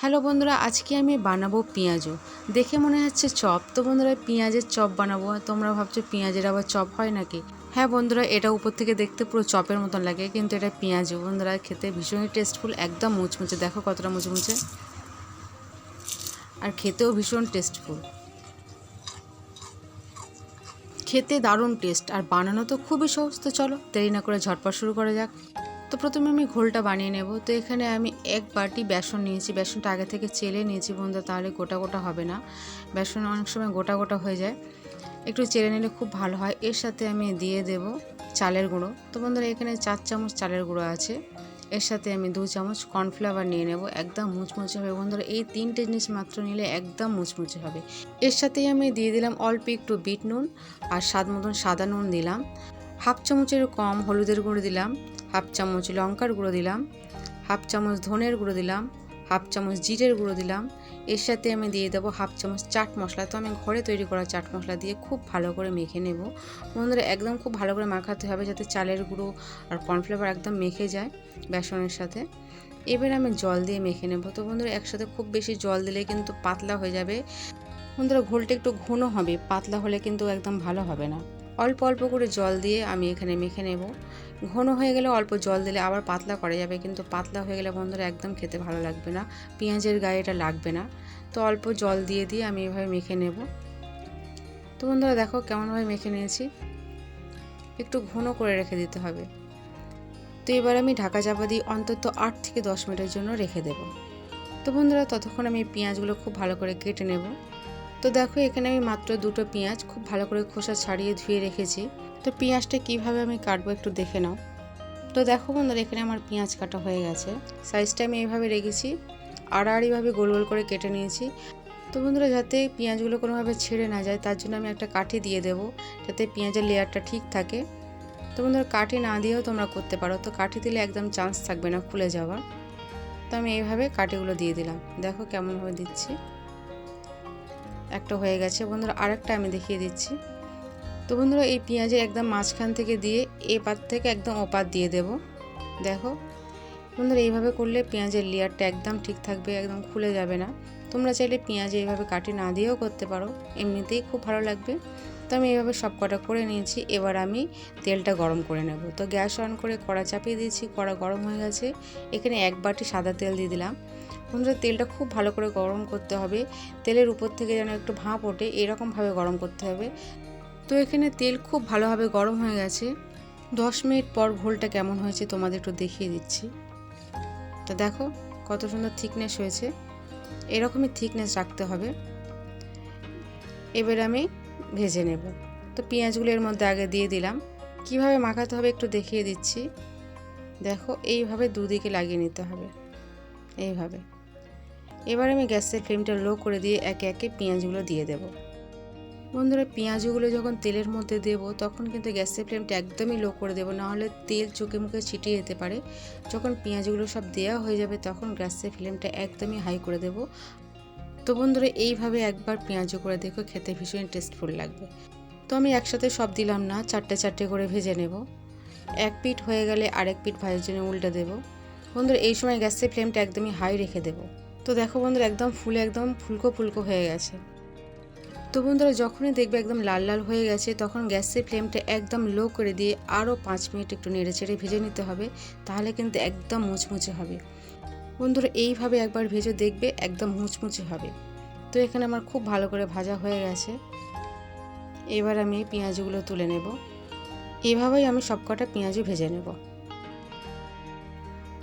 Hello বন্ধুরা, আজকে আমি বানাবো পেঁয়াজও। দেখে মনে হচ্ছে চপ। তো বন্ধুরা, পেঁয়াজের চপ বানাবো। তোমরা ভাবছ পেঁয়াজের আবার চপ হয় নাকি? হ্যাঁ বন্ধুরা, এটা উপর থেকে দেখতে পুরো চপের মতন লাগে, কিন্তু এটা পেঁয়াজও। বন্ধুরা, খেতে ভীষণই টেস্টফুল একদম মুচমুচে। দেখো কতটা মুচমুচে। আর খেতেও ভীষণ টেস্টফুল খেতে দারুণ টেস্ট আর বানানো তো খুবই সহজ, তো চলো দেরি না করে ঝটপট শুরু করা যাক। তো প্রথমে আমি ঘোলটা বানিয়ে নেব। তো এখানে আমি এক বাটি বেসন নিয়েছি। বেসনটা আগে থেকে চেলে নিয়েছি বন্ধু তাহলে গোটা গোটা হবে না। বেসন অনেক সময় গোটা গোটা হয়ে যায়। একটু চেলে নিলে খুব ভালো হয়। এর সাথে আমি দিয়ে দেব চালের গুঁড়ো। তো বন্ধুরা, এখানে চার চামচ চালের গুঁড়ো আছে। এর সাথে আমি দু চামচ কর্নফ্লাওয়ার নিয়ে নেব। একদম মুচমুচে হবে। বন্ধুরা, এই তিনটে জিনিস মাত্র নিলে একদম মুচমুচে হবে। এর সাথেই আমি দিয়ে দিলাম অল্প একটু বিট নুন আর স্বাদ মতন সাদা নুন দিলাম। হাফ চামচের কম হলুদের গুঁড়ো দিলাম। হাফ চামচ লঙ্কার গুঁড়ো দিলাম, হাফ চামচ ধনের গুঁড়ো দিলাম, হাফ চামচ জিরের গুঁড়ো দিলাম। এর সাথে আমি দিয়ে দেবো হাফ চামচ চাট মশলা। তো আমি ঘরে তৈরি করা চাট মশলা দিয়ে খুব ভালো করে মেখে নেব। বন্ধুরা, একদম খুব ভালো করে মাখাতে হবে যাতে চালের গুঁড়ো আর কর্নফ্লেভার একদম মেখে যায় বেসনের সাথে। এবার আমি জল দিয়ে মেখে নেব। তো বন্ধুরা, একসাথে খুব বেশি জল দিলে কিন্তু পাতলা হয়ে যাবে। বন্ধুরা, ঘোলটা একটু ঘন হবে, পাতলা হলে কিন্তু একদম ভালো হবে না। অল্প অল্প করে জল দিয়ে আমি এখানে মেখে নেব। ঘন হয়ে গেলে অল্প জল দিলে আবার পাতলা করা যাবে, কিন্তু পাতলা হয়ে গেলে বন্ধুরা একদম খেতে ভালো লাগবে না, পেঁয়াজের গায়ে এটা লাগবে না। তো অল্প জল দিয়ে দিয়ে আমি এভাবে মেখে নেব। তো বন্ধুরা দেখো কেমনভাবে মেখে নিয়েছি। একটু ঘন করে রেখে দিতে হবে। তো এবার আমি ঢাকা চাপা দিয়ে অন্তত আট থেকে দশ মিনিটের জন্য রেখে দেব। তো বন্ধুরা ততক্ষণ আমি পেঁয়াজগুলো খুব ভালো করে কেটে নেব। তো দেখো, এখানে আমি মাত্র দুটো পেঁয়াজ খুব ভালো করে খোসা ছাড়িয়ে ধুয়ে রেখেছি। তো পেঁয়াজটা কীভাবে আমি কাটবো একটু দেখে নাও। তো দেখো বন্ধুরা, এখানে আমার পেঁয়াজ কাটা হয়ে গেছে। সাইজটা আমি এইভাবে রেখেছি, আড়াআড়িভাবে গোল গোল করে কেটে নিয়েছি। তো বন্ধুরা, যাতে পেঁয়াজগুলো কোনোভাবে ছেড়ে না যায়, তার জন্য আমি একটা কাঠি দিয়ে দেবো, যাতে পেঁয়াজের লেয়ারটা ঠিক থাকে। তো বন্ধুরা, কাঠি না দিয়েও তোমরা করতে পারো। তো কাঠি দিলে একদম চান্স থাকবে না, খুলে যাওয়ার। তো আমি এইভাবে কাঠিগুলো দিয়ে দিলাম। দেখো কেমনভাবে দিচ্ছি। একটা হয়ে গেছে। বন্ধুরা, আরেকটা আমি দেখিয়ে দিচ্ছি। তো বন্ধুরা, এই পেঁয়াজের একদম মাঝখান থেকে দিয়ে এ পাত থেকে একদম ওপাত দিয়ে দেব। দেখো, বন্ধুরা, এইভাবে করলে পেঁয়াজের লেয়ারটা একদম ঠিক থাকবে, একদম খুলে যাবে না। তোমরা চাইলে পেঁয়াজ এইভাবে কাটি না দিয়েও করতে পারো, এমনিতেই খুব ভালো লাগবে। তো আমি এইভাবে সব কটা করে নিয়েছি, এবার আমি তেলটা গরম করে নেব। তো গ্যাস অন করে কড়া চাপিয়ে দিয়েছি, কড়া গরম হয়ে গেছে। এখানে এক বাটি সাদা তেল দিয়ে দিলাম। বন্ধুরা তেলটা খুব ভালো করে গরম করতে হবে। তেলের উপর থেকে যেন একটু ভাঁপ ওঠে, এরকমভাবে গরম করতে হবে। তো এখানে তেল খুব ভালোভাবে গরম হয়ে গেছে। দশ মিনিট পর ঘোলটা কেমন হয়েছে তোমাদের একটু দেখিয়ে দিচ্ছি। তো দেখো কত সুন্দর থিকনেস হয়েছে। এরকমই থিকনেস রাখতে হবে। এবার আমি ভেজে নেব। তো পেঁয়াজগুলো এর মধ্যে আগে দিয়ে দিলাম। কীভাবে মাখাতে হবে একটু দেখিয়ে দিচ্ছি। দেখো এইভাবে দুদিকে লাগিয়ে নিতে হবে। এইভাবে। এবার আমি গ্যাসের ফ্লেমটা লো করে দিয়ে একে একে পেঁয়াজগুলো দিয়ে দেব। বন্ধুরা, পেঁয়াজগুলো যখন তেলের মধ্যে দেব, তখন কিন্তু গ্যাসের ফ্লেমটা একদমই লো করে দেবো, নাহলে তেল চোখে মুখে ছিটিয়ে যেতে পারে। যখন পেঁয়াজগুলো সব দেওয়া হয়ে যাবে, তখন গ্যাসের ফ্লেমটা একদমই হাই করে দেব। তো বন্ধুরা, এইভাবে একবার পেঁয়াজও করে দেখো, খেতে ভীষণ টেস্টফুল লাগবে। তো আমি একসাথে সব দিলাম না, চারটে চারটে করে ভেজে নেব। এক পিঠ হয়ে গেলে আরেক পিঠ ভাজার জন্য উল্টে দেবো। বন্ধুরা, এই সময় গ্যাসের ফ্লেমটা একদমই হাই রেখে দেবো। তো দেখো বন্ধুরা, একদম ফুলে একদম ফুলকো ফুলকো হয়ে গেছে। তো বন্ধুরা, যখনই দেখবে একদম লাল লাল হয়ে গেছে, তখন গ্যাসের ফ্লেমটা একদম লো করে দিয়ে আরও পাঁচ মিনিট একটু নেড়ে চেড়ে ভেজে নিতে হবে, তাহলে কিন্তু একদম মুচমুচে হবে। বন্ধুরা, এইভাবে একবার ভেজে দেখবে একদম মুচমুচে হবে। তো এখানে আমার খুব ভালো করে ভাজা হয়ে গেছে। এবার আমি পেঁয়াজগুলো তুলে নেব। এভাবেই আমি সবকটা পেঁয়াজও ভেজে নেব।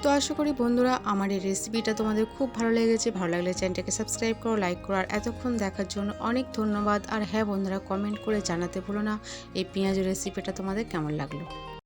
তো আশা করি বন্ধুরা আমার এই রেসিপিটা তোমাদের খুব ভালো লেগেছে। ভালো লাগলে চ্যানেলটাকে সাবস্ক্রাইব করো লাইক করো, আর এতক্ষণ দেখার জন্য অনেক ধন্যবাদ। আর হ্যাঁ বন্ধুরা কমেন্ট করে জানাতে ভুলো না, এই পেঁয়াজ রেসিপিটা তোমাদের কেমন লাগল?